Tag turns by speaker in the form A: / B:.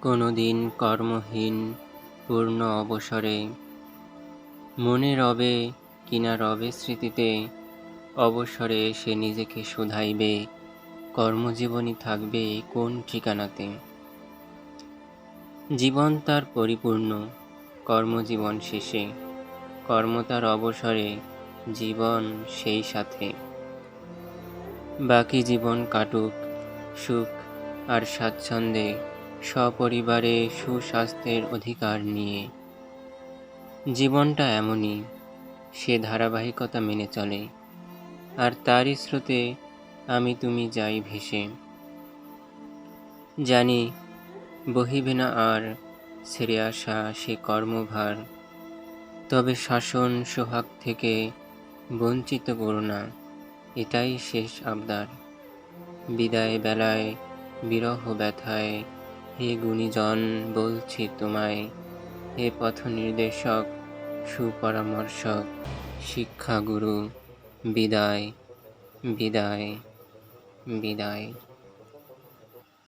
A: কোনো দিন কর্মহীন, পূর্ণ অবসরে। মনে রবে, কিনা রবে স্মৃতিতে, অবসরে সে নিজেকে শুধাইবে কর্মজীবনী থাকবে কোন ঠিকানাতে। জীবন তার পরিপূর্ণ, কর্মজীবন শেষে। কর্ম তার অবসরে, জীবন সেই সাথে। বাকি জীবন কাটুক, সুখ আর স্বাচ্ছন্দ্যে সপরিবারে সুস্বাস্থ্যের অধিকার নিয়ে। জীবনটা এমনই, সে ধারাবাহিকতা মেনে চলে, আর তারই স্রোতে আমি তুমি যাই ভেসে। জানি, বহিবে না আর ছেড়ে আসা সে কর্মভার, তবে শাসন সোহাগ থেকে বঞ্চিত করো না, এটাই শেষ আবদার। বিদায় বেলায়, বিরহ ব্যথায় হে গুণীজন বলছি তোমায় হে পথ নির্দেশক সুপরামর্শক শিক্ষাগুরু বিদায় বিদায় বিদায়।